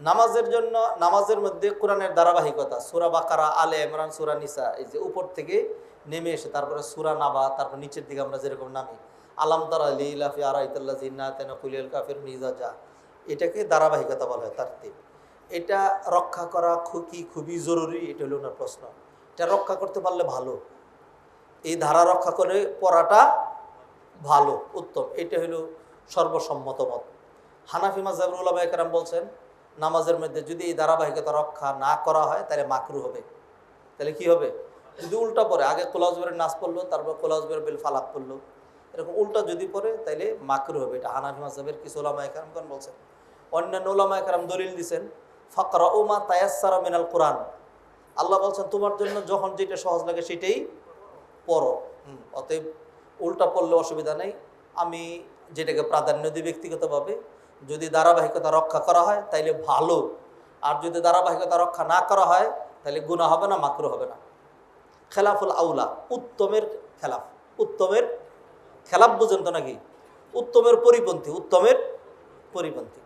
নামাজের জন্য, নামাজের মধ্যে কোরআনের ধারাবাহিকতা, সুরা বাকারা, আলে ইমরান, সুরা নিসা, এই যে উপর থেকে নেমে এসে তারপরে সুরা নাবা, তারপর নিচের দিকে আমরা যেরকম নামি। আলাম তারা লিলাফি আরাইতাল্লা জিন্না তেনা কুলিয়াল কাফির মিজা যা এটাকে ধারাবাহিকতা বলা হয় তার এটা রক্ষা করা খুবই খুবই জরুরি, এটা হলো ওনার প্রশ্ন। এটা রক্ষা করতে পারলে ভালো। এই ধারা রক্ষা করে পড়াটা ভালো, উত্তম। এটা হলো সর্বসম্মত মত। হানাফি মাজাবুল একরাম বলছেন নামাজের মধ্যে যদি এই ধারাবাহিকতা রক্ষা না করা হয়, তাহলে মাকরু হবে। তাহলে কি হবে? যদি উল্টা পড়ে, আগে কোলাজবের নাচ পড়ল, তারপর কোলাজবের বেল ফালাক পড়ল, এরকম উল্টা যদি পড়ে তাইলে মাকরু হবে। এটা হানাফি মাজাবের কিছু ওলামা একরামগণ বলছেন। অন্যান্য ওলামা একরাম দলিল দিছেন ফকরা উমা তায়াসারা মিনাল কোরআন। আল্লাহ বলছেন, তোমার জন্য যখন যেটা সহজ লাগে, সেটাই পড়ো। অতএব উল্টা পড়লে অসুবিধা নেই। আমি যেটাকে প্রাধান্য দিই ব্যক্তিগতভাবে যদি ধারাবাহিকতা রক্ষা করা হয়, তাইলে ভালো। আর যদি ধারাবাহিকতা রক্ষা না করা হয় তাহলে গুণা হবে না মাকরু হবে না। খেলাফুল আউলা, উত্তমের খেলাফ। উত্তমের খেলাফ বুঝেন তো নাকি? উত্তমের পরিপন্থী উত্তমের পরিপন্থী।